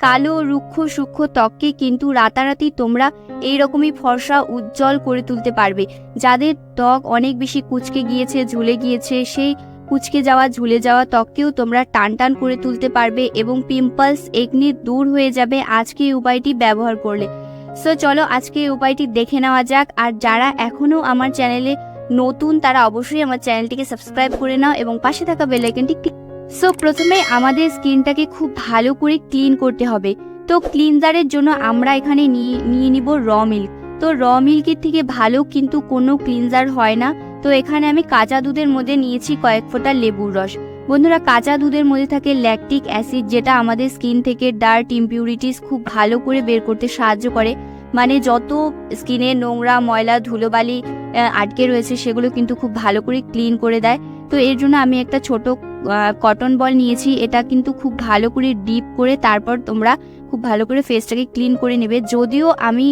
কালো, রুক্ষ, সূক্ষ্ম ত্বককে কিন্তু রাতারাতি তোমরা এইরকমই ফর্সা, উজ্জ্বল করে তুলতে পারবে। যাদের ত্বক অনেক বেশি কুচকে গিয়েছে, ঝুলে গিয়েছে, সেই কুচকে যাওয়া, ঝুলে যাওয়া ত্বককেও তোমরা টান টান করে তুলতে পারবে এবং পিম্পলস, একনি দূর হয়ে যাবে আজকে এই উপায়টি ব্যবহার করলে। সো চলো আজকে এই উপায়টি দেখে নেওয়া যাক। আর যারা এখনও আমার চ্যানেলে নতুন, তারা অবশ্যই আমার চ্যানেলটিকে সাবস্ক্রাইব করে নাও এবং পাশে থাকা বেল আইকনটি ক্লিক সো প্রথমে আমাদের স্কিনটাকে খুব ভালো করে ক্লিন করতে হবে। তো ক্লিনজারের জন্য আমরা এখানে নিয়ে নিয়ে নিব র মিল্ক। তো র মিল্কের থেকে ভালো কিন্তু কোনো ক্লিনজার হয় না। তো এখানে আমি কাঁচা দুধের মধ্যে নিয়েছি কয়েক ফোঁটা লেবুর রস। বন্ধুরা, কাঁচা দুধের মধ্যে থাকে ল্যাকটিক অ্যাসিড যেটা আমাদের স্কিন থেকে ডার্ট ইম্পিউরিটিস খুব ভালো করে বের করতে সাহায্য করে। মানে যত স্কিনে নোংরা, ময়লা, ধুলোবালি আটকে রয়েছে, সেগুলো কিন্তু খুব ভালো করে ক্লিন করে দেয়। তো এর জন্য আমি একটা ছোট কটন বল নিয়েছি। এটা কিন্তু খুব ভালো করে ডিপ করে তারপর তোমরা খুব ভালো করে ফেসটাকে ক্লিন করে নেবে। যদিও আমি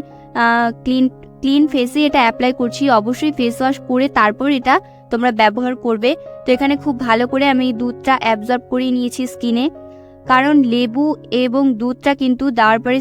ক্লিন ক্লিন ফেসে এটা অ্যাপ্লাই করছি, অবশ্যই ফেস ওয়াশ করে তারপর এটা তোমরা ব্যবহার করবে। তো এখানে খুব ভালো করে আমি দুধটা অ্যাবজর্ব করে নিয়েছি স্কিনে কারণ লেবু এবং দুধটা কিন্তু দেওয়ার পরে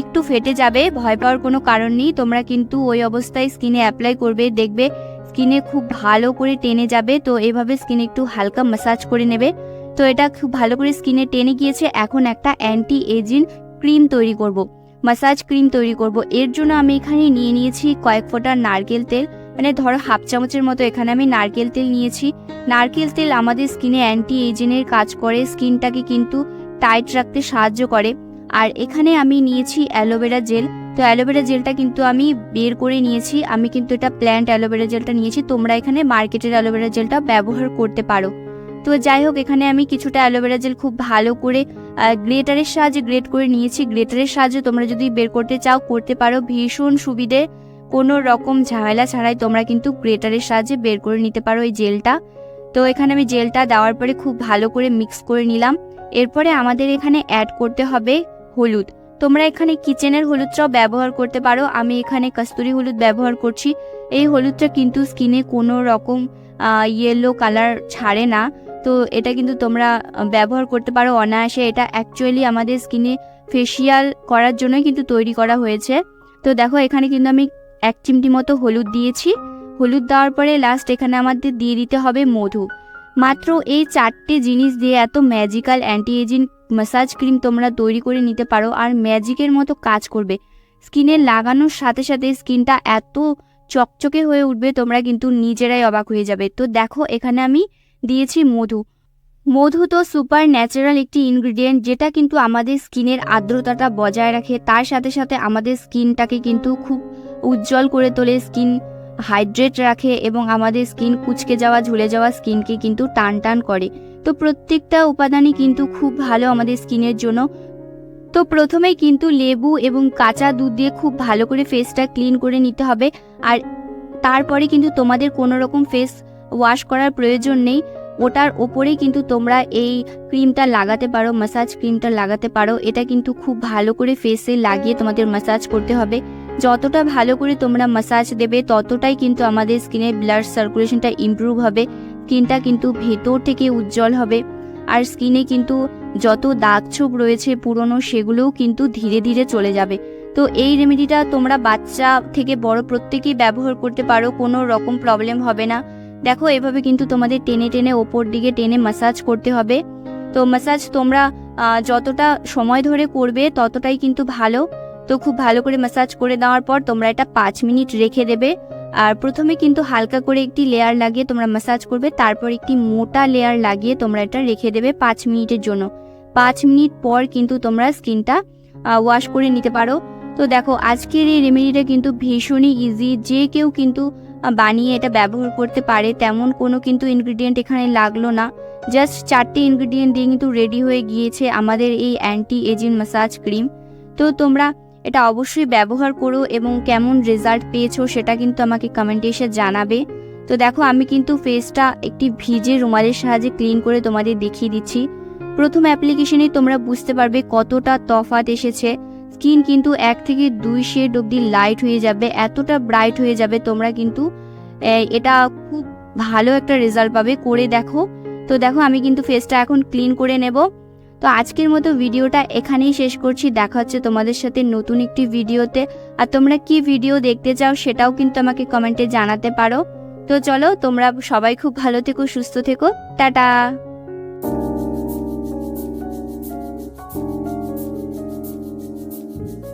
একটু ফেটে যাবে, ভয় পাওয়ার কোনো কারণ নেই। তোমরা কিন্তু ওই অবস্থায় স্কিনে অ্যাপ্লাই করবে, দেখবে স্কিনে খুব ভালো করে টেনে যাবে, তো এভাবে স্কিনে একটু হালকা মাসাজ করে নেবে। তো এটা খুব ভালো করে স্কিনে টেনে গিয়েছে, এখন একটা অ্যান্টি এজিং ক্রিম তৈরি করব। মাসাজ ক্রিম তৈরি করব। এর জন্য আমি এখানে নিয়ে নিয়েছি কয়েক ফোঁটা নারকেল তেল মানে ধরো হাফ চামচের মতো এখানে আমি নারকেল তেল নিয়েছি। নারকেল তেল আমাদের স্কিনে অ্যান্টি এজিংয়ের কাজ করে, স্কিনটাকে কিন্তু টাইট রাখতে সাহায্য করে। আর এখানে আমি নিয়েছি অ্যালোভেরা জেল তো অ্যালোভেরা জেলটা কিন্তু আমি বের করে নিয়েছি। আমি কিন্তু এটা প্ল্যান্ট অ্যালোভেরা জেলটা নিয়েছি। তোমরা এখানে মার্কেটের অ্যালোভেরা জেলটা ব্যবহার করতে পারো। তো যাই হোক, এখানে আমি কিছুটা অ্যালোভেরা জেল খুব ভালো করে গ্রেটারের সাহায্যে গ্রেট করে নিয়েছি। গ্রেটারের সাহায্যে তোমরা যদি বের করতে চাও, করতে পারো। ভীষণ সুবিধে। কোনো রকম ঝামেলা ছাড়াই তোমরা কিন্তু গ্রেটারের সাহায্যে বের করে নিতে পারো এই জেলটা। তো এখানে আমি জেলটা দেওয়ার পরে খুব ভালো করে মিক্স করে নিলাম। এরপরে আমাদের এখানে অ্যাড করতে হবে হলুদ। তোমরা এখানে কিচেনের হলুদটাও ব্যবহার করতে পারো। আমি এখানে কস্তুরি হলুদ ব্যবহার করছি। এই হলুদটা কিন্তু স্কিনে কোনো রকম ইয়েলো কালার ছাড়ে না। তো এটা কিন্তু তোমরা ব্যবহার করতে পারো অনায়াসে। এটা অ্যাকচুয়ালি আমাদের স্কিনে ফেসিয়াল করার জন্যই কিন্তু তৈরি করা হয়েছে। তো দেখো, এখানে কিন্তু আমি এক চিমটি মতো হলুদ দিয়েছি। হলুদ দেওয়ার পরে লাস্ট এখানে আমাদের দিয়ে দিতে হবে মধু। মাত্র এই চারটে জিনিস দিয়ে এত magical anti ageing massage cream তোমরা তৈরি করে নিতে পারো আর ম্যাজিকের মতো কাজ করবে। স্কিনে লাগানোর সাথে সাথে স্কিনটা এত চকচকে হয়ে উঠবে তোমরা কিন্তু নিজেরাই অবাক হয়ে যাবে। তো দেখো এখানে আমি দিয়েছি মধু। মধু তো সুপার ন্যাচারাল একটি ইনগ্রিডিয়েন্ট যেটা কিন্তু আমাদের স্কিনের আর্দ্রতাটা বজায় রাখে। তার সাথে সাথে আমাদের স্কিনটাকে কিন্তু খুব উজ্জ্বল করে তোলে। স্কিন হাইড্রেট রাখে এবং আমাদের স্কিন কুচকে যাওয়া, ঝুলে যাওয়া স্কিনকে কিন্তু টান টান করে। তো প্রত্যেকটা উপাদানই কিন্তু খুব ভালো আমাদের স্কিনের জন্য। তো প্রথমেই কিন্তু লেবু এবং কাঁচা দুধ দিয়ে খুব ভালো করে ফেসটা ক্লিন করে নিতে হবে। আর তারপরে কিন্তু তোমাদের কোনো রকম ফেস ওয়াশ করার প্রয়োজন নেই। ওটার ওপরেই কিন্তু তোমরা এই ক্রিমটা লাগাতে পারো মাসাজ ক্রিমটা লাগাতে পারো। এটা কিন্তু খুব ভালো করে ফেসে লাগিয়ে তোমাদের মাসাজ করতে হবে। যতটা ভালো করে তোমরা মাসাজ দেবে, ততটাই কিন্তু আমাদের স্কিনে ব্লাড সার্কুলেশনটা ইমপ্রুভ হবে স্কিনটা কিন্তু ভেতর থেকে উজ্জ্বল হবে। আর স্কিনে কিন্তু যত দাগ ছোপ রয়েছে পুরনো, সেগুলোও কিন্তু ধীরে ধীরে চলে যাবে। তো এই রেমেডিটা তোমরা বাচ্চা থেকে বড় প্রত্যেকেই ব্যবহার করতে পারো, কোনো রকম প্রবলেম হবে না। দেখো, এভাবে কিন্তু তোমাদের টেনে টেনে ওপর দিকে টেনে মাসাজ করতে হবে। তো মাসাজ তোমরা যতটা সময় ধরে করবে, ততটাই কিন্তু ভালো। তো খুব ভালো করে ম্যাসাজ করে দেওয়ার পর তোমরা এটা পাঁচ মিনিট রেখে দেবে। আর প্রথমে কিন্তু হালকা করে একটি লেয়ার লাগিয়ে তোমরা ম্যাসাজ করবে, তারপর একটি মোটা লেয়ার লাগিয়ে তোমরা এটা রেখে দেবে পাঁচ মিনিটের জন্য। পাঁচ মিনিট পর কিন্তু তোমরা স্কিনটা ওয়াশ করে নিতে পারো। তো দেখো, আজকের এই রেমেডিটা কিন্তু ভীষণই ইজি যে কেউ কিন্তু বানিয়ে এটা ব্যবহার করতে পারে, তেমন কোনো কিন্তু ইনগ্রিডিয়েন্ট এখানে লাগল না। জাস্ট চারটে ইনগ্রিডিয়েন্ট দিয়ে কিন্তু রেডি হয়ে গিয়েছে আমাদের এই অ্যান্টি এজিং ম্যাসাজ ক্রিম তো তোমরা এটা অবশ্যই ব্যবহার করো এবং কেমন রেজাল্ট পেয়েছ সেটা কিন্তু আমাকে কমেন্টে এসে জানাবে। তো দেখো, আমি কিন্তু ফেসটা একটি ভিজে রুমালের সাহায্যে ক্লিন করে তোমাদের দেখিয়ে দিচ্ছি। প্রথম অ্যাপ্লিকেশনে তোমরা বুঝতে পারবে কতটা তফাত এসেছে। স্কিন কিন্তু এক থেকে দুই শেড অবধি লাইট হয়ে যাবে, এতটা ব্রাইট হয়ে যাবে তোমরা কিন্তু এটা খুব ভালো একটা রেজাল্ট পাবে। করে দেখো। তো দেখো, আমি কিন্তু ফেসটা এখন ক্লিন করে নেব। তো আজকের মতো ভিডিওটা এখানেই শেষ করছি। দেখা হচ্ছে তোমাদের সাথে নতুন একটি ভিডিওতে। আর তোমরা কি ভিডিও দেখতে চাও সেটাও কিন্তু আমাকে কমেন্টে জানাতে পারো। তো চলো, তোমরা সবাই খুব ভালো থেকো, সুস্থ থেকো। টাটা!